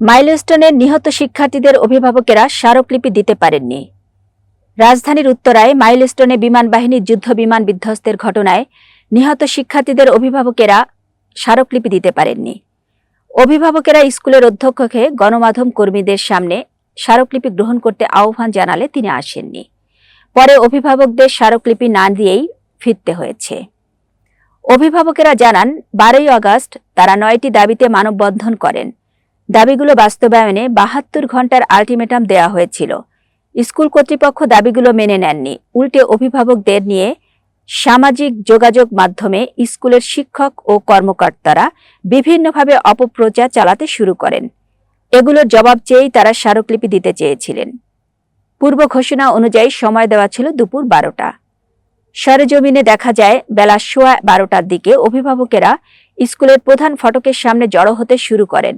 মাইলস্টোনের নিহত শিক্ষার্থীদের অভিভাবকেরা স্মারকলিপি দিতে পারেননি। রাজধানীর উত্তরায় মাইলস্টোনে বিমান বাহিনীর যুদ্ধ বিমান বিধ্বস্তের ঘটনায় নিহত শিক্ষার্থীদের অভিভাবকেরা স্মারকলিপি দিতে পারেননি। অভিভাবকেরা স্কুলের অধ্যক্ষকে গণমাধ্যম কর্মীদের সামনে স্মারকলিপি গ্রহণ করতে আহ্বান জানালে তিনি আসেননি। পরে অভিভাবকদের স্মারকলিপি না দিয়েই ফিরতে হয়েছে। অভিভাবকেরা জানান, বারোই আগস্ট তারা নয়টি দাবিতে মানববন্ধন করেন। দাবিগুলো বাস্তবায়নে বাহাত্তর ঘণ্টার আলটিমেটাম দেওয়া হয়েছিল। স্কুল কর্তৃপক্ষ দাবিগুলো মেনে নেননি। উল্টে অভিভাবকদের নিয়ে সামাজিক যোগাযোগ মাধ্যমে স্কুলের শিক্ষক ও কর্মকর্তারা বিভিন্নভাবে অপপ্রচার চালাতে শুরু করেন। এগুলোর জবাব চেয়েই তারা স্মারকলিপি দিতে চেয়েছিলেন। পূর্ব ঘোষণা অনুযায়ী সময় দেওয়া ছিল দুপুর বারোটা। সরেজমিনে দেখা যায়, বেলা সোয়া বারোটার দিকে অভিভাবকেরা স্কুলের প্রধান ফটকের সামনে জড়ো হতে শুরু করেন।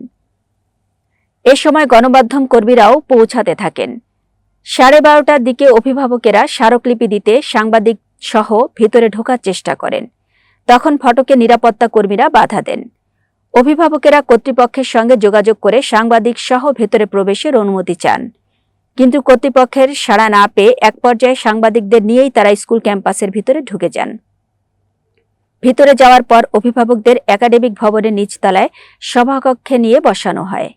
এ সময় গণমাধ্যম কর্মীরাও পৌঁছাতে থাকেন। সাড়ে বারোটার দিকে অভিভাবকেরা স্মারকলিপি দিতে সাংবাদিক সহ ভিতরে ঢোকার চেষ্টা করেন। তখন ফটকে নিরাপত্তা কর্মীরা বাধা দেন। অভিভাবকেরা কর্তৃপক্ষের সঙ্গে যোগাযোগ করে সাংবাদিক সহ ভেতরে প্রবেশের অনুমতি চান। কিন্তু কর্তৃপক্ষের সাড়া না পেয়ে এক পর্যায়ে সাংবাদিকদের নিয়েই তারা স্কুল ক্যাম্পাসের ভিতরে ঢুকে যান। ভিতরে যাওয়ার পর অভিভাবকদের একাডেমিক ভবনের নিচতলায় সভাকক্ষে নিয়ে বসানো হয়।